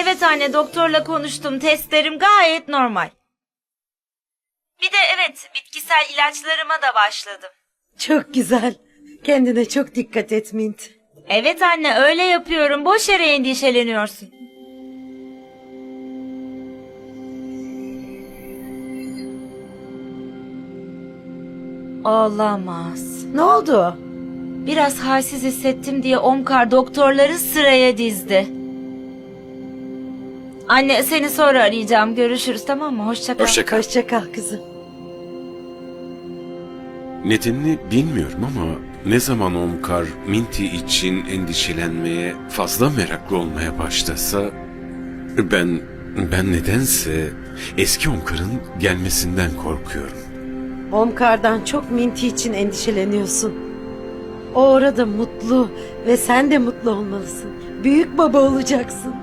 Evet anne doktorla konuştum. Testlerim gayet normal. Bir de evet bitkisel ilaçlarıma da başladım. Çok güzel. Kendine çok dikkat et Mint. Evet anne öyle yapıyorum. Boş yere endişeleniyorsun. Olamaz. Ne oldu? Biraz halsiz hissettim diye Omkar doktorları sıraya dizdi. Anne seni sonra arayacağım. Görüşürüz tamam mı? Hoşça kal. Hoşça kal. Hoşça kal kızım. Nedenini bilmiyorum ama ne zaman Omkar Minty için endişelenmeye fazla meraklı olmaya başlasa ben ben nedense eski Omkar'ın gelmesinden korkuyorum. Omkar'dan çok Minti için endişeleniyorsun. O orada mutlu ve sen de mutlu olmalısın. Büyük baba olacaksın.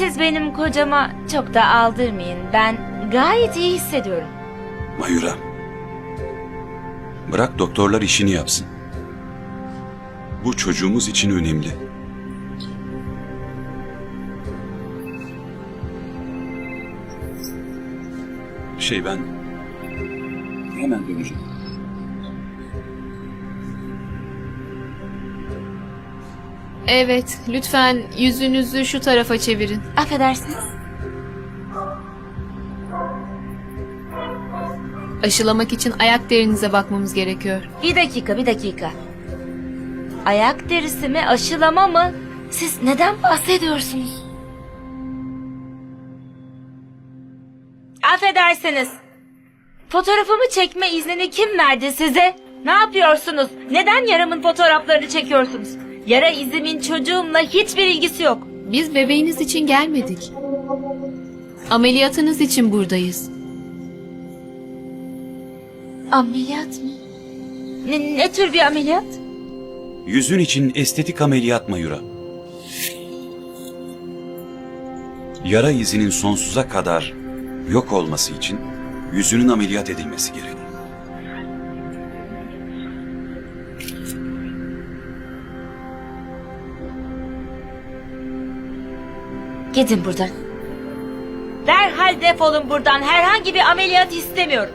Siz benim kocama çok da aldırmayın. Ben gayet iyi hissediyorum. Mayura. Bırak doktorlar işini yapsın. Bu çocuğumuz için önemli. Şey ben hemen döneceğim. Evet, lütfen yüzünüzü şu tarafa çevirin. Affedersiniz. Aşılamak için ayak derinize bakmamız gerekiyor. Bir dakika, bir dakika. Ayak derisi mi, aşılama mı? Siz neden bahsediyorsunuz? Affedersiniz. Fotoğrafımı çekme iznini kim verdi size? Ne yapıyorsunuz? Neden yaramın fotoğraflarını çekiyorsunuz? Yara izimin çocuğumla hiçbir ilgisi yok. Biz bebeğiniz için gelmedik. Ameliyatınız için buradayız. Ameliyat mı? Ne, ne tür bir ameliyat? Yüzün için estetik ameliyat Mayura. Yara izinin sonsuza kadar yok olması için yüzünün ameliyat edilmesi gerek. Gidin buradan. Derhal defolun buradan. Herhangi bir ameliyat istemiyorum.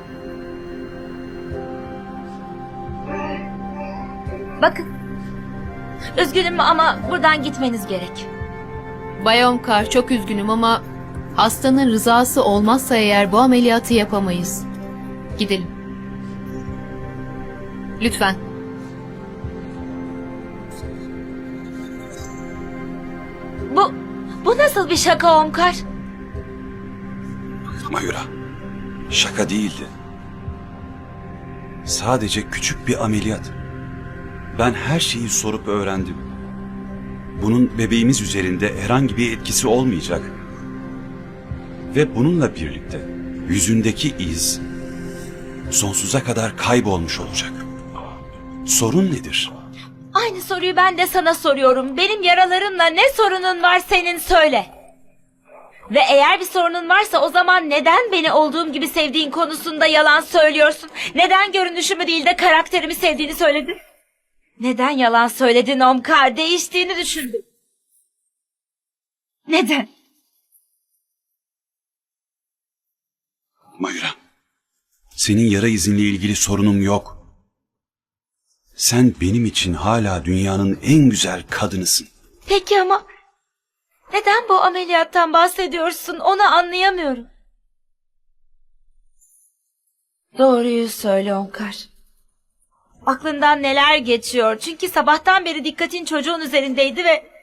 Bakın. Üzgünüm ama buradan gitmeniz gerek. Bay Omkar çok üzgünüm ama hastanın rızası olmazsa eğer bu ameliyatı yapamayız. Gidelim. Lütfen. Bu, bu nasıl bir şaka Omkar? Mayura, şaka değildi. Sadece küçük bir ameliyat. Ben her şeyi sorup öğrendim. Bunun bebeğimiz üzerinde herhangi bir etkisi olmayacak. Ve bununla birlikte yüzündeki iz sonsuza kadar kaybolmuş olacak. Sorun nedir? Aynı soruyu ben de sana soruyorum. Benim yaralarımla ne sorunun var senin söyle. Ve eğer bir sorunun varsa o zaman neden beni olduğum gibi sevdiğin konusunda yalan söylüyorsun? Neden görünüşümü değil de karakterimi sevdiğini söyledin? Neden yalan söyledin Omkar? Değiştiğini düşündüm. Neden? Mayura, senin yara izinle ilgili sorunum yok. Sen benim için hala dünyanın en güzel kadınısın. Peki ama neden bu ameliyattan bahsediyorsun onu anlayamıyorum. Doğruyu söyle Onkar. Aklından neler geçiyor? Çünkü sabahtan beri dikkatin çocuğun üzerindeydi ve...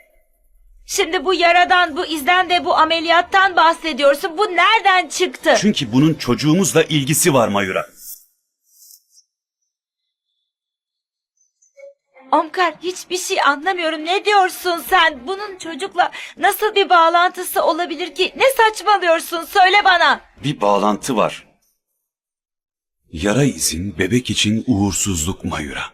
Şimdi bu yaradan, bu izden de bu ameliyattan bahsediyorsun. Bu nereden çıktı? Çünkü bunun çocuğumuzla ilgisi var Mayura. Omkar hiçbir şey anlamıyorum. Ne diyorsun sen? Bunun çocukla nasıl bir bağlantısı olabilir ki? Ne saçmalıyorsun? Söyle bana. Bir bağlantı var. Yara izin bebek için uğursuzluk Mayura.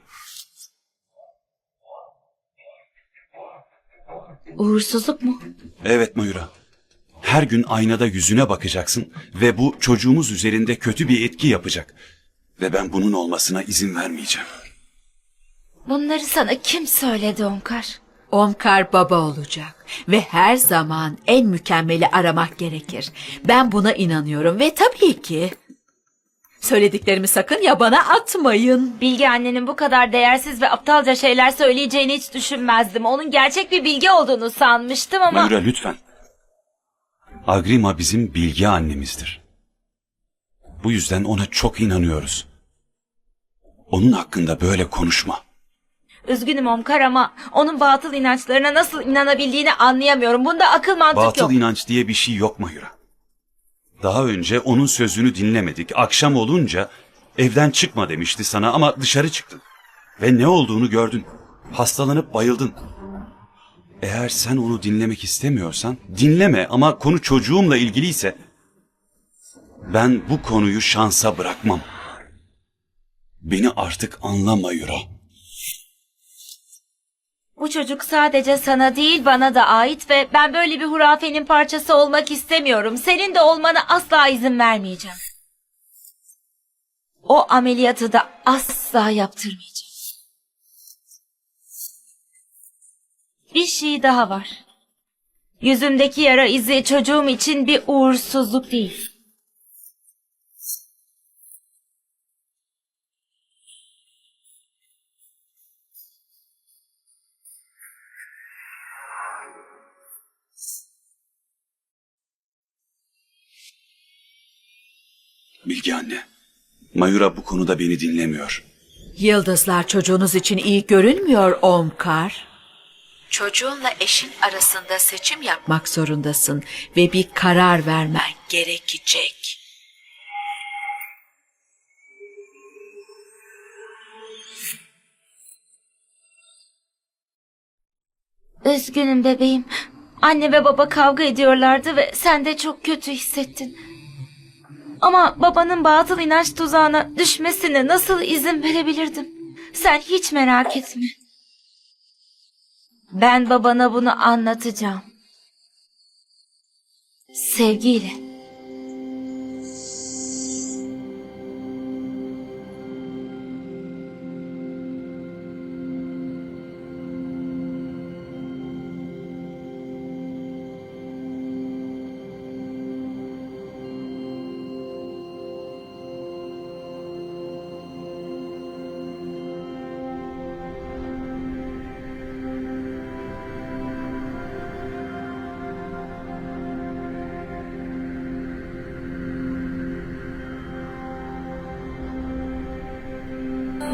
Uğursuzluk mu? Evet Mayura. Her gün aynada yüzüne bakacaksın ve bu çocuğumuz üzerinde kötü bir etki yapacak. Ve ben bunun olmasına izin vermeyeceğim. Bunları sana kim söyledi Omkar? Omkar baba olacak ve her zaman en mükemmeli aramak gerekir. Ben buna inanıyorum ve tabii ki söylediklerimi sakın yabana atmayın. Bilge annenin bu kadar değersiz ve aptalca şeyler söyleyeceğini hiç düşünmezdim. Onun gerçek bir bilge olduğunu sanmıştım ama... Mayura lütfen. Agrima bizim bilgi annemizdir. Bu yüzden ona çok inanıyoruz. Onun hakkında böyle konuşma. Üzgünüm Omkar ama onun batıl inançlarına nasıl inanabildiğini anlayamıyorum. Bunda akıl mantık Batıl yok. inanç diye bir şey yok Mayura. Daha önce onun sözünü dinlemedik. Akşam olunca evden çıkma demişti sana ama dışarı çıktın. Ve ne olduğunu gördün. Hastalanıp bayıldın. Eğer sen onu dinlemek istemiyorsan dinleme ama konu çocuğumla ilgiliyse ben bu konuyu şansa bırakmam. Beni artık anla Mayura. Bu çocuk sadece sana değil bana da ait ve ben böyle bir hurafenin parçası olmak istemiyorum. Senin de olmana asla izin vermeyeceğim. O ameliyatı da asla yaptırmayacağım. Bir şey daha var. Yüzümdeki yara izi çocuğum için bir uğursuzluk değil. Bilge anne. Mayura bu konuda beni dinlemiyor. Yıldızlar çocuğunuz için iyi görünmüyor Omkar. Çocuğunla eşin arasında seçim yapmak zorundasın ve bir karar vermen gerekecek. Üzgünüm bebeğim. Anne ve baba kavga ediyorlardı ve sen de çok kötü hissettin. Ama babanın batıl inanç tuzağına düşmesine nasıl izin verebilirdim? Sen hiç merak etme. Ben babana bunu anlatacağım. Sevgiyle.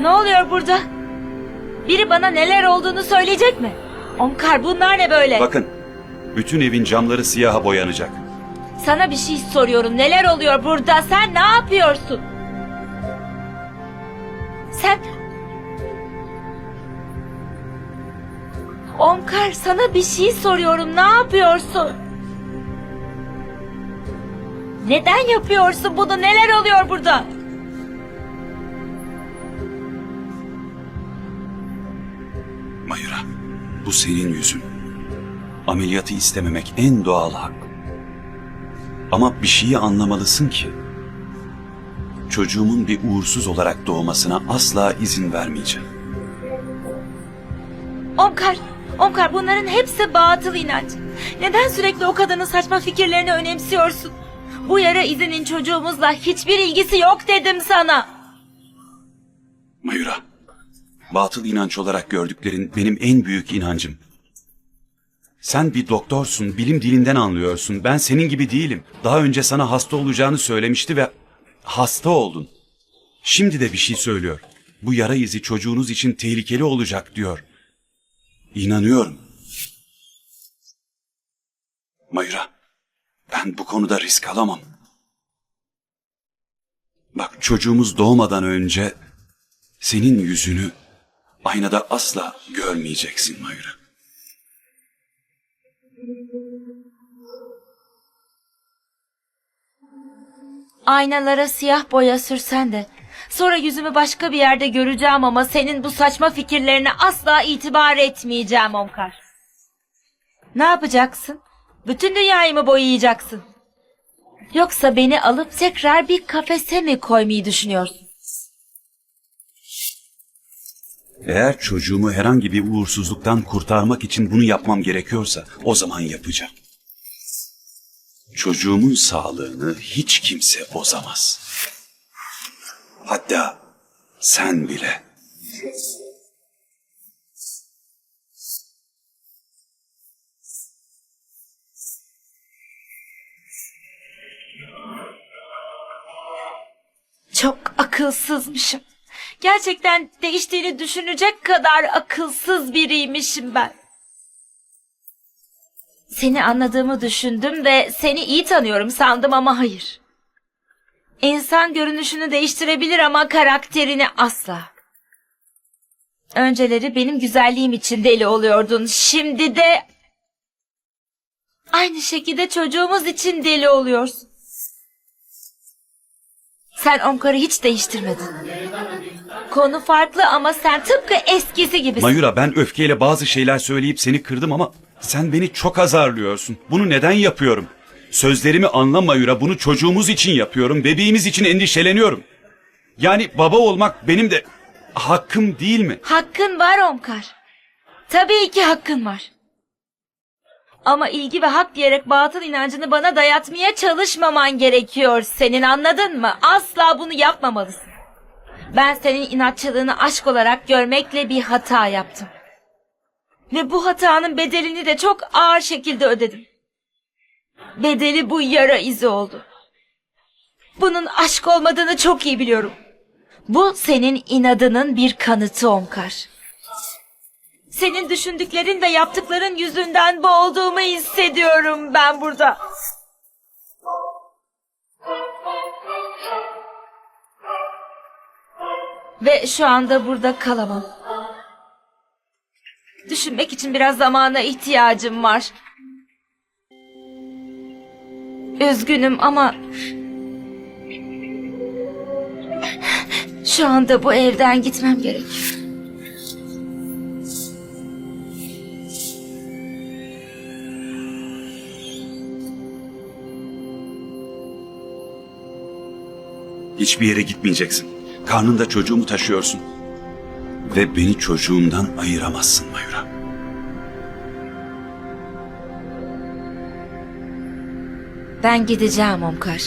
Ne oluyor burada? Biri bana neler olduğunu söyleyecek mi? Omkar bunlar ne böyle? Bakın, bütün evin camları siyaha boyanacak. Sana bir şey soruyorum. Neler oluyor burada? Sen ne yapıyorsun? Sen... Omkar sana bir şey soruyorum. Ne yapıyorsun? Neden yapıyorsun bunu? Neler oluyor burada? Senin yüzün. Ameliyatı istememek en doğal hak. Ama bir şeyi anlamalısın ki çocuğumun bir uğursuz olarak doğmasına asla izin vermeyeceğim. Omkar, Omkar bunların hepsi batıl inanç. Neden sürekli o kadının saçma fikirlerini önemsiyorsun? Bu yara izinin çocuğumuzla hiçbir ilgisi yok dedim sana. Mayura, batıl inanç olarak gördüklerin benim en büyük inancım. Sen bir doktorsun, bilim dilinden anlıyorsun. Ben senin gibi değilim. Daha önce sana hasta olacağını söylemişti ve hasta oldun. Şimdi de bir şey söylüyor. Bu yara izi çocuğunuz için tehlikeli olacak diyor. İnanıyorum. Mayura, ben bu konuda risk alamam. Bak çocuğumuz doğmadan önce senin yüzünü aynada asla görmeyeceksin Mayura. Aynalara siyah boya sürsen de sonra yüzümü başka bir yerde göreceğim ama senin bu saçma fikirlerine asla itibar etmeyeceğim Omkar. Ne yapacaksın? Bütün dünyayı mı boyayacaksın? Yoksa beni alıp tekrar bir kafese mi koymayı düşünüyorsun? Eğer çocuğumu herhangi bir uğursuzluktan kurtarmak için bunu yapmam gerekiyorsa o zaman yapacağım. Çocuğumun sağlığını hiç kimse bozamaz. Hatta sen bile. Çok akılsızmışım. Gerçekten değiştiğini düşünecek kadar akılsız biriymişim ben. Seni anladığımı düşündüm ve seni iyi tanıyorum sandım ama hayır. İnsan görünüşünü değiştirebilir ama karakterini asla. Önceleri benim güzelliğim için deli oluyordun. Şimdi de aynı şekilde çocuğumuz için deli oluyorsun. Sen Omkar'ı hiç değiştirmedin. Konu farklı ama sen tıpkı eskisi gibisin. Mayura ben öfkeyle bazı şeyler söyleyip seni kırdım ama sen beni çok azarlıyorsun. Bunu neden yapıyorum? Sözlerimi anla Mayura. Bunu çocuğumuz için yapıyorum. Bebeğimiz için endişeleniyorum. Yani baba olmak benim de hakkım değil mi? Hakkın var Omkar. Tabii ki hakkın var. Ama ilgi ve hak diyerek batıl inancını bana dayatmaya çalışmaman gerekiyor senin anladın mı? Asla bunu yapmamalısın. Ben senin inatçılığını aşk olarak görmekle bir hata yaptım. Ve bu hatanın bedelini de çok ağır şekilde ödedim. Bedeli bu yara izi oldu. Bunun aşk olmadığını çok iyi biliyorum. Bu senin inadının bir kanıtı Omkar. Senin düşündüklerin ve yaptıkların yüzünden bu olduğumu hissediyorum ben burada. Ve şu anda burada kalamam. Düşünmek için biraz zamana ihtiyacım var. Üzgünüm ama şu anda bu evden gitmem gerek. Hiçbir yere gitmeyeceksin. Karnında çocuğumu taşıyorsun. Ve beni çocuğumdan ayıramazsın Mayura. Ben gideceğim Omkar.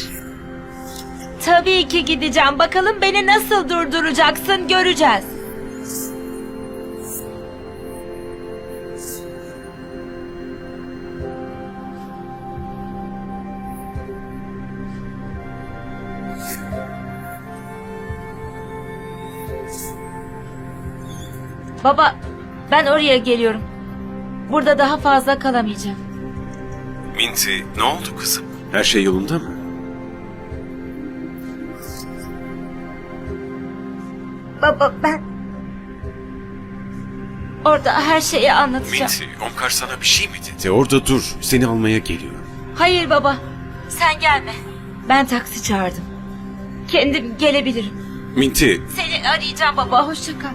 Tabii ki gideceğim. Bakalım beni nasıl durduracaksın göreceğiz. Baba, ben oraya geliyorum. Burada daha fazla kalamayacağım. Minty ne oldu kızım? Her şey yolunda mı? Baba ben... Orada her şeyi anlatacağım. Minty, Omkar sana bir şey mi dedi? Orada dur, seni almaya geliyorum. Hayır baba, sen gelme. Ben taksi çağırdım. Kendim gelebilirim. Minty, Seni arayacağım baba, hoşça kal.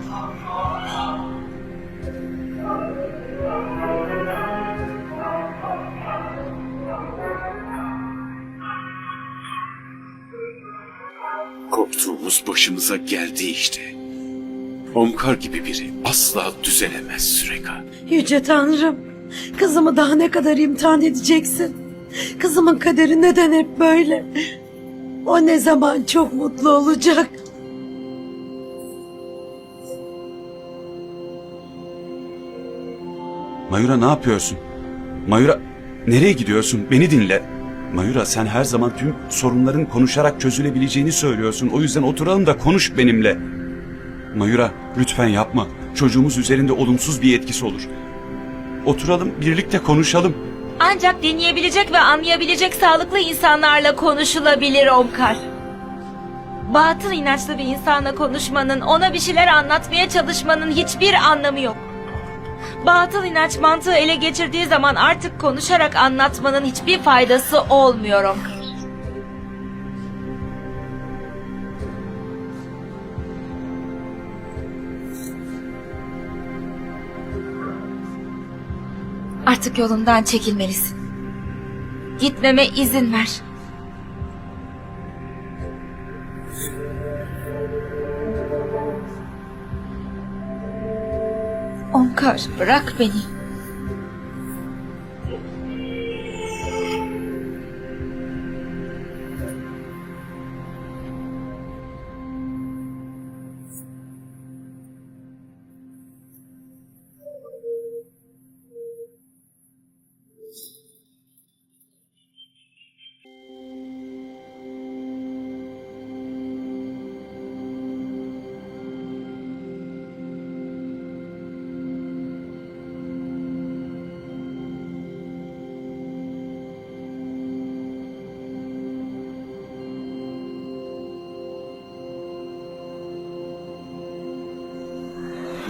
Korktuğumuz başımıza geldi işte. Omkar gibi biri asla düzelemez Süreka. Yüce Tanrım, kızımı daha ne kadar imtihan edeceksin? Kızımın kaderi neden hep böyle? O ne zaman çok mutlu olacak? Mayura ne yapıyorsun? Mayura nereye gidiyorsun? Beni dinle. Mayura sen her zaman tüm sorunların konuşarak çözülebileceğini söylüyorsun. O yüzden oturalım da konuş benimle. Mayura lütfen yapma. Çocuğumuz üzerinde olumsuz bir etkisi olur. Oturalım birlikte konuşalım. Ancak dinleyebilecek ve anlayabilecek sağlıklı insanlarla konuşulabilir Omkar. Batıl inançlı bir insanla konuşmanın, ona bir şeyler anlatmaya çalışmanın hiçbir anlamı yok. Batıl inanç mantığı ele geçirdiği zaman artık konuşarak anlatmanın hiçbir faydası olmuyor. Artık yolundan çekilmelisin. Gitmeme izin ver. Omkar bırak beni.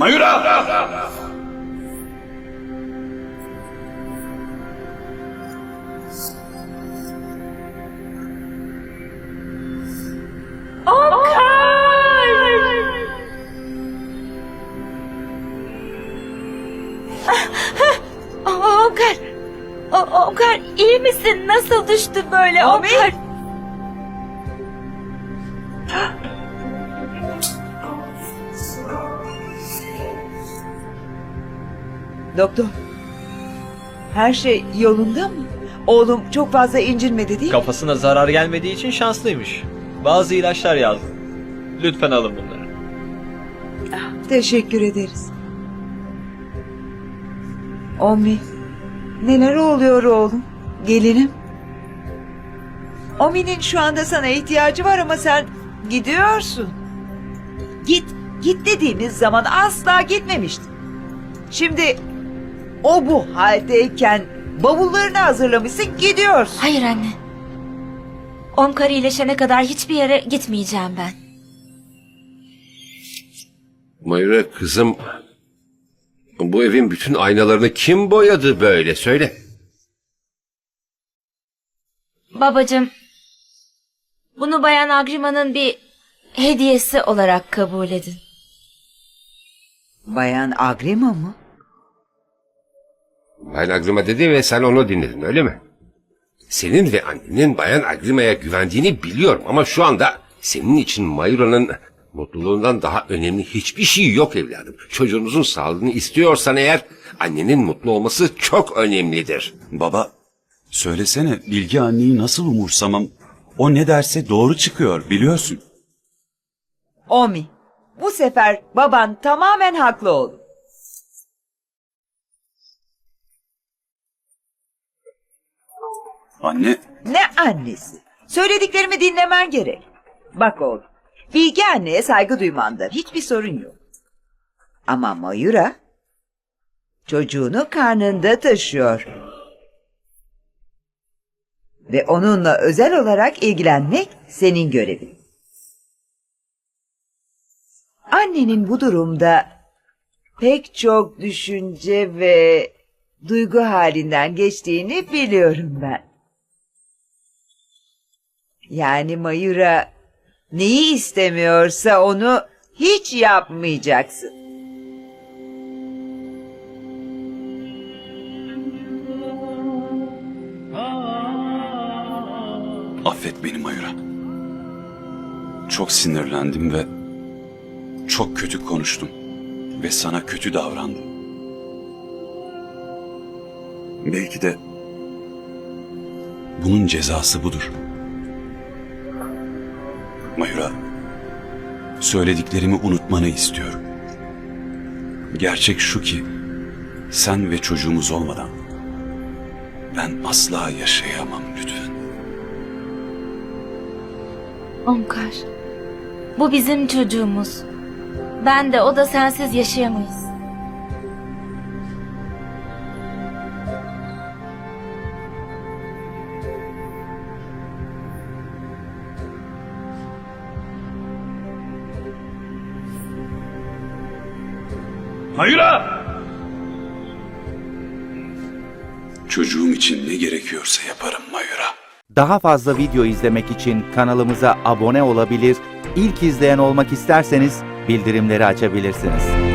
Mayura! Aa, Omkar. O- Omkar iyi misin? Nasıl düştü böyle Omkar? Doktor. Her şey yolunda mı? Oğlum çok fazla incinmedi değil mi? Kafasına zarar gelmediği için şanslıymış. Bazı ilaçlar yazdım. Lütfen alın bunları. Teşekkür ederiz. Omi. Neler oluyor oğlum? Gelinim. Omi'nin şu anda sana ihtiyacı var ama sen gidiyorsun. Git, git dediğimiz zaman asla gitmemiştin. Şimdi o bu haldeyken bavullarını hazırlamışsın gidiyorsun. Hayır anne. Omkar iyileşene kadar hiçbir yere gitmeyeceğim ben. Mayra kızım bu evin bütün aynalarını kim boyadı böyle söyle. Babacığım, bunu Bayan Agrima'nın bir hediyesi olarak kabul edin. Bayan Agrima mı? Bayan Agrima dedi ve sen onu dinledin öyle mi? Senin ve annenin Bayan Agrima'ya güvendiğini biliyorum ama şu anda senin için Mayra'nın mutluluğundan daha önemli hiçbir şey yok evladım. Çocuğunuzun sağlığını istiyorsan eğer annenin mutlu olması çok önemlidir. Baba, söylesene Bilge anneyi nasıl umursamam? O ne derse doğru çıkıyor biliyorsun. Omi. Bu sefer baban tamamen haklı oğlum. Anne, Ne annesi? Söylediklerimi dinlemen gerek. Bak oğlum. Bilge anneye saygı duymanda hiçbir sorun yok. Ama Mayura çocuğunu karnında taşıyor. Ve onunla özel olarak ilgilenmek senin görevin. Annenin bu durumda pek çok düşünce ve duygu halinden geçtiğini biliyorum ben. Yani Mayura neyi istemiyorsa onu hiç yapmayacaksın. affet beni Mayura. Çok sinirlendim ve çok kötü konuştum ve sana kötü davrandım. Belki de bunun cezası budur. Mayura, söylediklerimi unutmanı istiyorum. Gerçek şu ki sen ve çocuğumuz olmadan ben asla yaşayamam lütfen. Omkar, bu bizim çocuğumuz. Ben de o da sensiz yaşayamayız. Hayıra! Çocuğum için ne gerekiyorsa yaparım Mayura. Daha fazla video izlemek için kanalımıza abone olabilir, ilk izleyen olmak isterseniz bildirimleri açabilirsiniz.